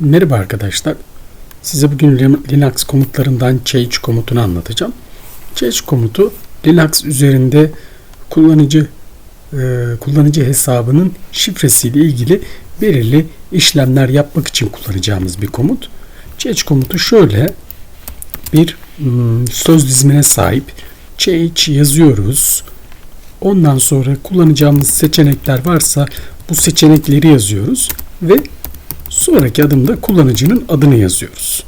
Merhaba arkadaşlar. Size bugün Linux komutlarından change komutunu anlatacağım. Change komutu Linux üzerinde kullanıcı e, kullanıcı hesabının şifresiyle ilgili belirli işlemler yapmak için kullanacağımız bir komut. Change komutu şöyle bir hmm, söz dizimine sahip. Change yazıyoruz. Ondan sonra kullanacağımız seçenekler varsa bu seçenekleri yazıyoruz ve Sonraki adımda kullanıcının adını yazıyoruz.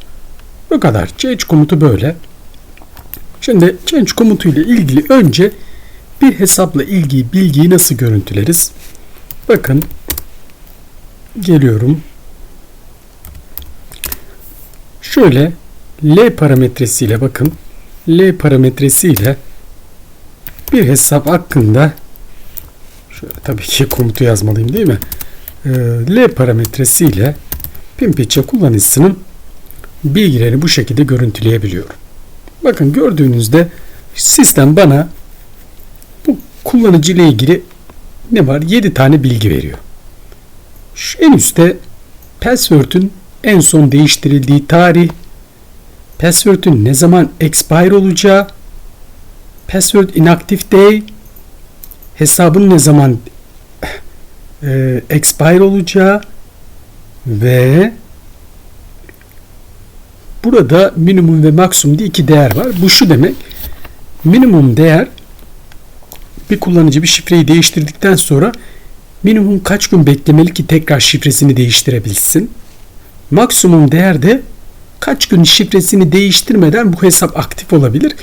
Bu kadar. Change komutu böyle. Şimdi change komutu ile ilgili önce bir hesapla ilgili bilgiyi nasıl görüntüleriz? Bakın geliyorum. Şöyle L parametresiyle bakın. L parametresiyle bir hesap hakkında şöyle tabii ki komutu yazmalıyım değil mi? Ee, L parametresiyle Pimpitche kullanıcısının bilgilerini bu şekilde görüntüleyebiliyorum. Bakın gördüğünüzde sistem bana bu kullanıcı ile ilgili ne var? 7 tane bilgi veriyor. Şu en üstte password'ün en son değiştirildiği tarih, password'ün ne zaman expire olacağı, password inactive day, hesabın ne zaman e, expire olacağı ve burada minimum ve maksimum diye iki değer var. Bu şu demek. Minimum değer bir kullanıcı bir şifreyi değiştirdikten sonra minimum kaç gün beklemeli ki tekrar şifresini değiştirebilsin. Maksimum değer de kaç gün şifresini değiştirmeden bu hesap aktif olabilir.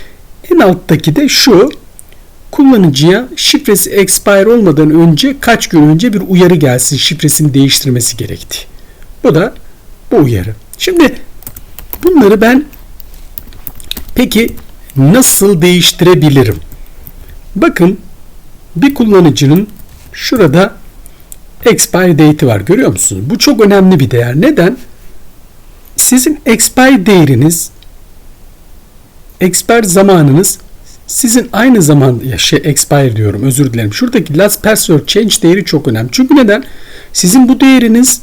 En alttaki de şu kullanıcıya şifresi expire olmadan önce kaç gün önce bir uyarı gelsin şifresini değiştirmesi gerekti. Bu da bu uyarı. Şimdi bunları ben peki nasıl değiştirebilirim? Bakın bir kullanıcının şurada expire date'i var görüyor musunuz? Bu çok önemli bir değer. Neden? Sizin expire değeriniz expire zamanınız sizin aynı zamanda şey expire diyorum özür dilerim. Şuradaki last password change değeri çok önemli. Çünkü neden? Sizin bu değeriniz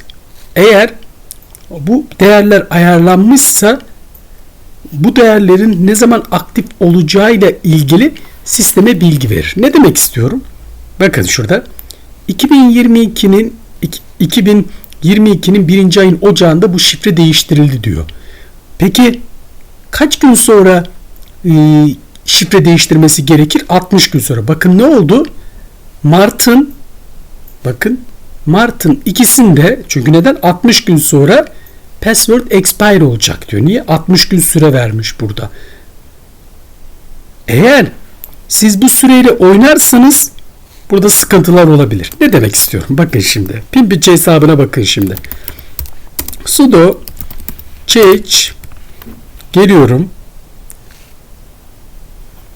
eğer bu değerler ayarlanmışsa bu değerlerin ne zaman aktif olacağıyla ilgili sisteme bilgi verir. Ne demek istiyorum? Bakın şurada 2022'nin 2022'nin birinci ayın ocağında bu şifre değiştirildi diyor. Peki kaç gün sonra şifre değiştirmesi gerekir 60 gün sonra. Bakın ne oldu? Mart'ın bakın Mart'ın ikisinde çünkü neden 60 gün sonra password expire olacak diyor. Niye? 60 gün süre vermiş burada. Eğer siz bu süreyle oynarsanız burada sıkıntılar olabilir. Ne demek istiyorum? Bakın şimdi. Pimpitch hesabına bakın şimdi. sudo change geliyorum.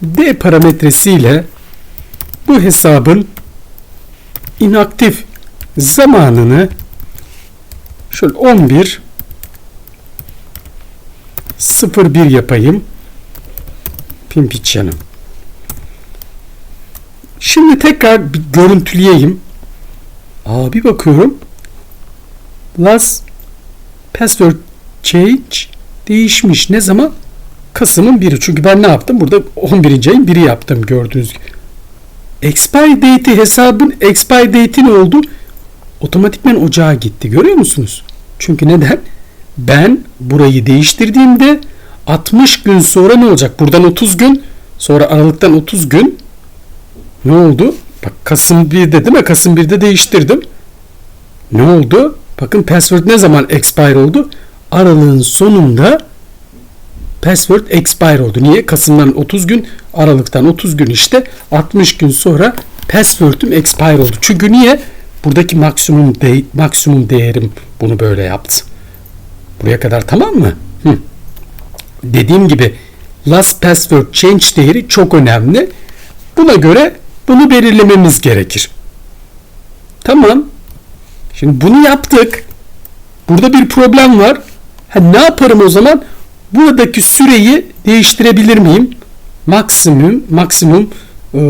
D parametresiyle bu hesabın inaktif zamanını şöyle 11 01 yapayım. Pimpichan'ım. Şimdi tekrar bir görüntüleyeyim. Aa bir bakıyorum. Last password change değişmiş. Ne zaman? Kasım'ın 1'i. Çünkü ben ne yaptım? Burada 11. ayın 1'i yaptım gördüğünüz gibi. Expire date'i hesabın expire date'i ne oldu? Otomatikmen ocağa gitti. Görüyor musunuz? Çünkü neden? Ben burayı değiştirdiğimde 60 gün sonra ne olacak? Buradan 30 gün sonra Aralık'tan 30 gün ne oldu? Bak Kasım 1'de değil mi? Kasım 1'de değiştirdim. Ne oldu? Bakın password ne zaman expire oldu? Aralığın sonunda password expire oldu. Niye? Kasım'dan 30 gün, Aralık'tan 30 gün işte 60 gün sonra password'üm expire oldu. Çünkü niye? Buradaki maksimum de maksimum değerim bunu böyle yaptı. Buraya kadar tamam mı? Hı. Dediğim gibi last password change değeri çok önemli. Buna göre bunu belirlememiz gerekir. Tamam. Şimdi bunu yaptık. Burada bir problem var. Ha, ne yaparım o zaman? Buradaki süreyi değiştirebilir miyim? Maksimum maksimum e,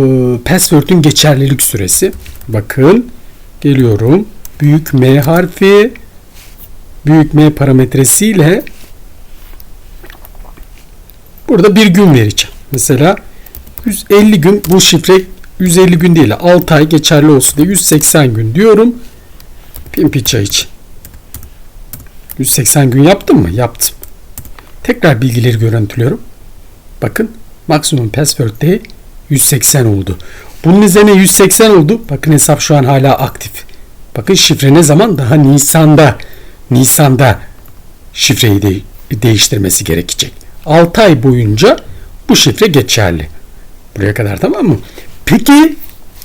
password'ün geçerlilik süresi. Bakın geliyorum. Büyük M harfi büyük M parametresiyle burada bir gün vereceğim. Mesela 150 gün bu şifre 150 gün değil 6 ay geçerli olsun diye 180 gün diyorum. Pimpi çay için. 180 gün yaptım mı? Yaptım. Tekrar bilgileri görüntülüyorum. Bakın maksimum password day 180 oldu. Bunun üzerine 180 oldu. Bakın hesap şu an hala aktif. Bakın şifre ne zaman? Daha Nisan'da. Nisan'da şifreyi de değiştirmesi gerekecek. 6 ay boyunca bu şifre geçerli. Buraya kadar tamam mı? Peki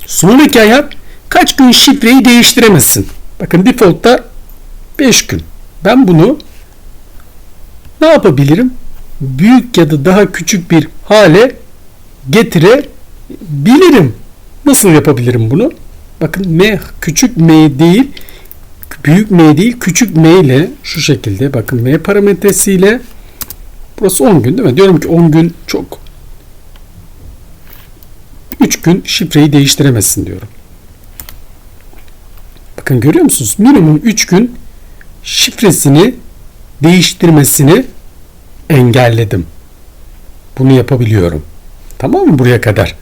sonraki hayat kaç gün şifreyi değiştiremezsin? Bakın default'ta 5 gün. Ben bunu ne yapabilirim? Büyük ya da daha küçük bir hale getirebilirim. Nasıl yapabilirim bunu? Bakın M küçük M değil büyük M değil küçük M ile şu şekilde bakın M parametresiyle burası 10 gün değil mi? Diyorum ki 10 gün çok 3 gün şifreyi değiştiremezsin diyorum. Bakın görüyor musunuz? Minimum 3 gün şifresini değiştirmesini engelledim. Bunu yapabiliyorum. Tamam mı buraya kadar?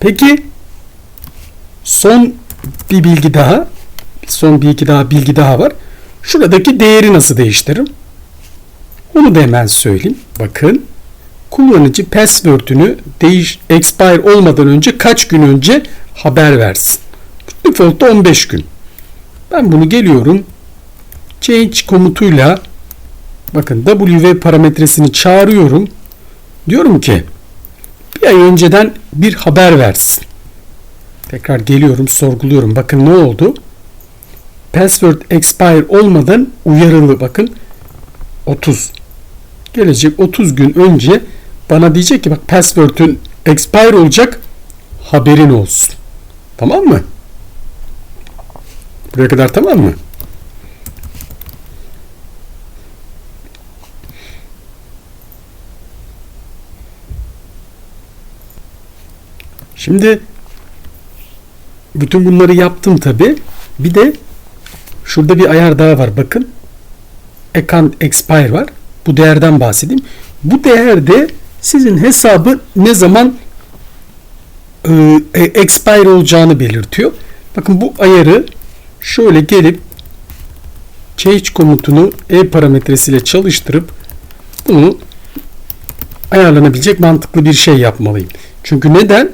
Peki son bir bilgi daha son bir iki daha bilgi daha var. Şuradaki değeri nasıl değiştiririm? Onu da hemen söyleyeyim. Bakın kullanıcı password'ünü değiş expire olmadan önce kaç gün önce haber versin. Default'ta 15 gün. Ben bunu geliyorum. Change komutuyla bakın WV parametresini çağırıyorum. Diyorum ki bir ay önceden bir haber versin. Tekrar geliyorum, sorguluyorum. Bakın ne oldu? Password expire olmadan uyarılı bakın 30 gelecek 30 gün önce bana diyecek ki bak password'ün expire olacak haberin olsun. Tamam mı? Buraya kadar tamam mı? Şimdi bütün bunları yaptım tabi. Bir de şurada bir ayar daha var. Bakın. Account expire var. Bu değerden bahsedeyim. Bu değerde sizin hesabı ne zaman e, e, expire olacağını belirtiyor. Bakın bu ayarı şöyle gelip change komutunu e parametresiyle çalıştırıp bunu ayarlanabilecek mantıklı bir şey yapmalıyım. Çünkü neden?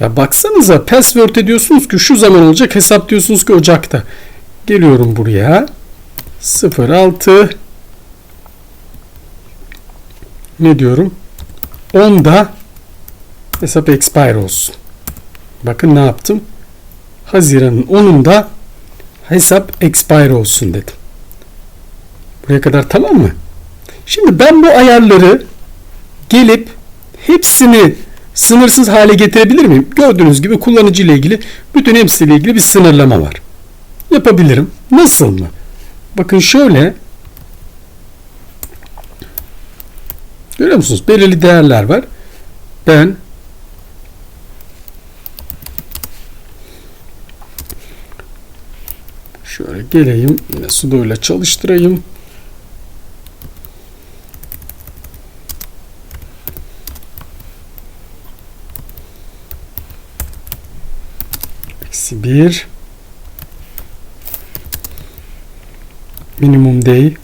Ya baksanıza password ediyorsunuz ki şu zaman olacak hesap diyorsunuz ki Ocak'ta. Geliyorum buraya. 06 ne diyorum? 10'da hesap expire olsun. Bakın ne yaptım? Haziran'ın 10'unda hesap expire olsun dedim. Buraya kadar tamam mı? Şimdi ben bu ayarları gelip hepsini sınırsız hale getirebilir miyim? Gördüğünüz gibi kullanıcı ile ilgili bütün hepsiyle ilgili bir sınırlama var. Yapabilirim. Nasıl mı? Bakın şöyle Görüyor musunuz? Belirli değerler var. Ben şöyle geleyim. Yine sudo ile çalıştırayım. Eksi bir. Minimum değil.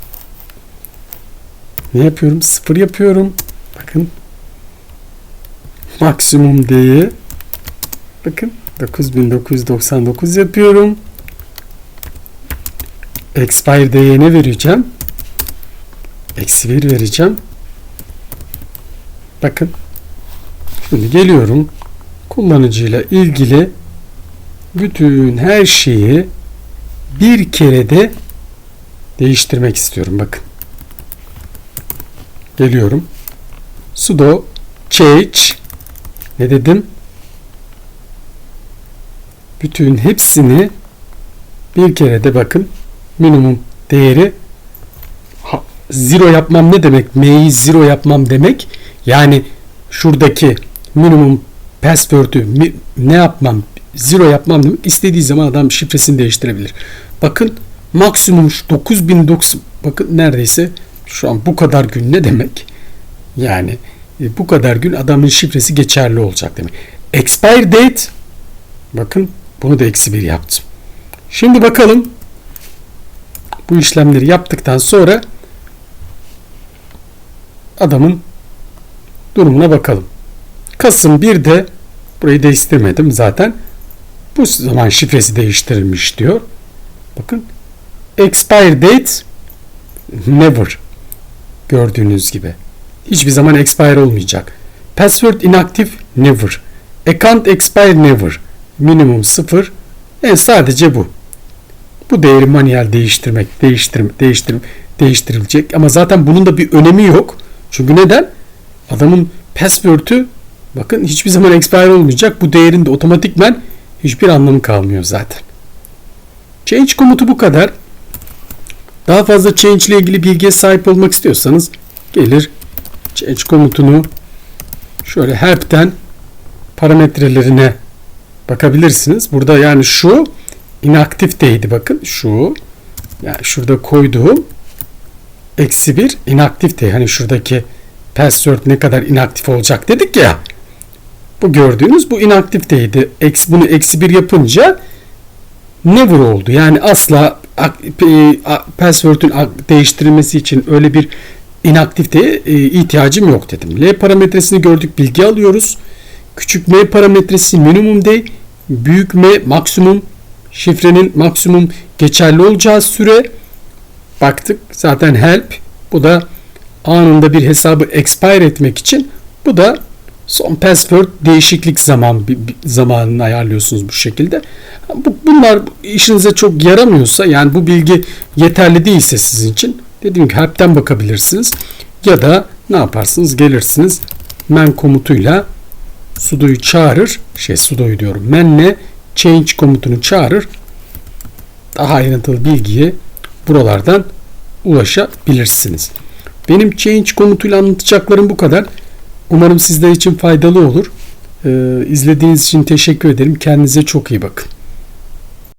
Ne yapıyorum? Sıfır yapıyorum. Bakın. Maksimum değeri. Bakın. 9999 yapıyorum. Expire değerine vereceğim. Eksi 1 vereceğim. Bakın. Şimdi geliyorum. Kullanıcıyla ilgili bütün her şeyi bir kere de değiştirmek istiyorum. Bakın. Geliyorum. sudo change ne dedim? Bütün hepsini bir kere de bakın minimum değeri zero yapmam ne demek? M'yi zero yapmam demek. Yani şuradaki minimum password'ü ne yapmam? zero yapmam demek. İstediği zaman adam şifresini değiştirebilir. Bakın maksimum şu 9090 bakın neredeyse şu an bu kadar gün ne demek? Yani e, bu kadar gün adamın şifresi geçerli olacak demek. Expire date bakın bunu da eksi bir yaptım. Şimdi bakalım bu işlemleri yaptıktan sonra adamın durumuna bakalım. Kasım 1'de burayı değiştirmedim zaten. Bu zaman şifresi değiştirilmiş diyor. Bakın expire date never gördüğünüz gibi. Hiçbir zaman expire olmayacak. Password inactive never. Account expire never. Minimum 0. Yani sadece bu. Bu değeri manuel değiştirmek, değiştirme, değiştir, değiştirilecek. Ama zaten bunun da bir önemi yok. Çünkü neden? Adamın password'ü bakın hiçbir zaman expire olmayacak. Bu değerin de otomatikmen hiçbir anlamı kalmıyor zaten. Change komutu bu kadar. Daha fazla change ile ilgili bilgiye sahip olmak istiyorsanız gelir change komutunu şöyle help'ten parametrelerine bakabilirsiniz. Burada yani şu inaktifteydi bakın şu yani şurada koyduğum eksi bir inaktifte hani şuradaki password ne kadar inaktif olacak dedik ya bu gördüğünüz bu inaktifteydi. Eksi, bunu eksi bir yapınca never oldu. Yani asla password'ün değiştirilmesi için öyle bir inaktifteye ihtiyacım yok dedim. L parametresini gördük bilgi alıyoruz. Küçük m parametresi minimum day, büyük m maksimum şifrenin maksimum geçerli olacağı süre baktık. Zaten help bu da anında bir hesabı expire etmek için bu da son password değişiklik zaman zamanını ayarlıyorsunuz bu şekilde. Bu, bunlar işinize çok yaramıyorsa yani bu bilgi yeterli değilse sizin için dediğim gibi help'ten bakabilirsiniz. Ya da ne yaparsınız gelirsiniz man komutuyla sudo'yu çağırır şey sudo'yu diyorum man'le change komutunu çağırır daha ayrıntılı bilgiye buralardan ulaşabilirsiniz. Benim change komutuyla anlatacaklarım bu kadar. Umarım sizler için faydalı olur. Ee, izlediğiniz için teşekkür ederim. Kendinize çok iyi bakın.